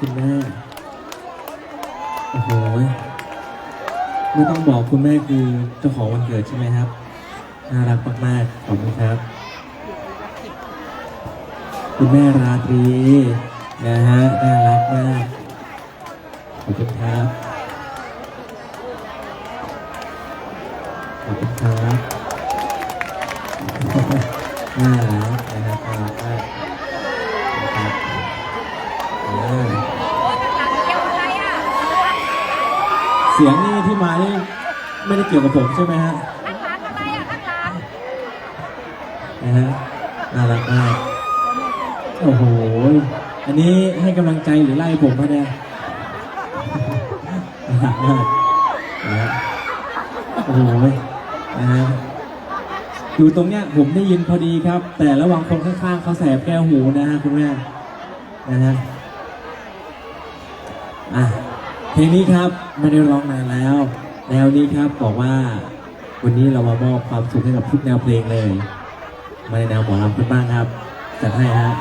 คุณแม่ โอ้โห ไม่ต้องบอกคุณแม่คือเจ้าของวันเกิดใช่ไหมครับ น่ารักมากๆ ขอบคุณครับ คุณแม่ราตรีนะฮะ น่ารักมาก ขอบคุณครับ ขอบคุณครับน่ารักนะครับน่ารักมาก เสียงนี่ที่มานี่ไม่ได้เกี่ยวกับผมใช่ไหมฮะนะฮะน่ารักมากโอ้โห อันนี้ให้กำลังใจหรือไล่ผมมาเนี่ยน่ารักมากนะฮะโอ้โหนะฮะอยู่ตรงเนี้ยผมได้ยินพอดีครับ แต่ระหว่างคนข้างๆเขาแสบแก้วหูนะฮะคุณแม่นะฮะอะ เพลงนี้ครับไม่ได้ร้องนานแล้วแนวนี้ครับบอกว่า วันนี้เรามามอบความสุขให้กับทุกแนวเพลงเลยมาในแนวหมอลำกันบ้านครับจัดให้ฮะ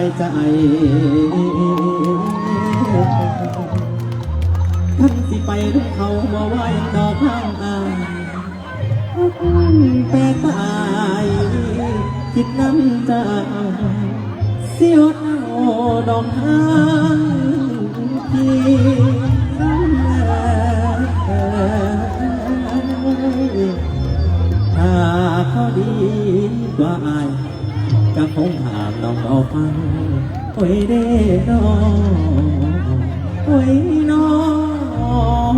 ายใจท่านสิไปรับเขามาไหวดอกข้างอายแปรตายคิดน้ำใจเสียดเอาดอกข้าง ฟังโอ้ยเด้น้อโอ้ยน้อง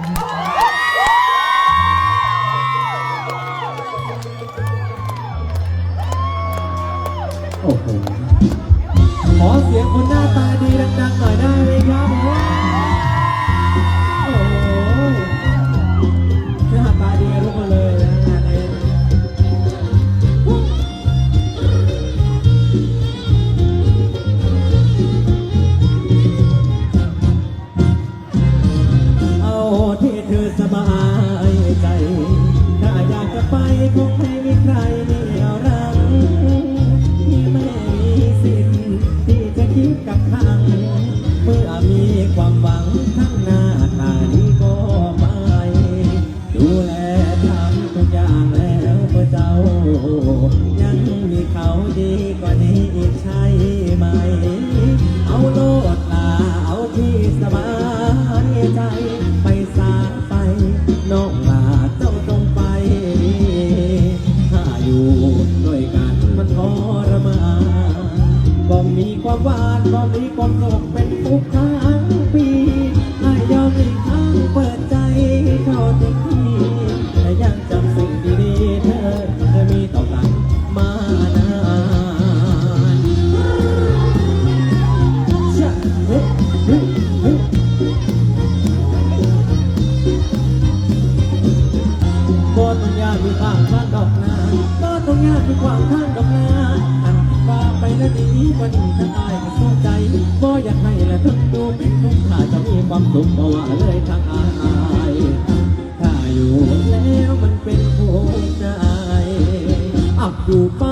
โสบายใจ ถ้าอยากจะไปคงไม่มีใครเหนี่ยวรั้งที่ไม่มีสิทธิ์ที่จะคิดกับทางเมื่อมีความหวังข้างหน้าทางนี้ก็ไป ดูแลทำทุกอย่างแล้วเพื่อเจ้า ยังมีเขาดีกว่านี้อีกใช่ไหม เอาโลดลาเอาที่สบาย หวานก็มีคนโลกเป็นทุกทั้งปี ต้องยากมีความข้างดอกนาบ่ต้องยาคือความท้างดอกนาอันว่าไปแล้วดีกว่านี้ทั้งอายก็สู้ใจบ่อยากให้และทั้งดูเป็นทุกข์ถ้าจะมีความสุขบ่ว่าเลยทั้งอายถ้าอยู่แล้วมันเป็นภูมิใจอับอยู่ไปก็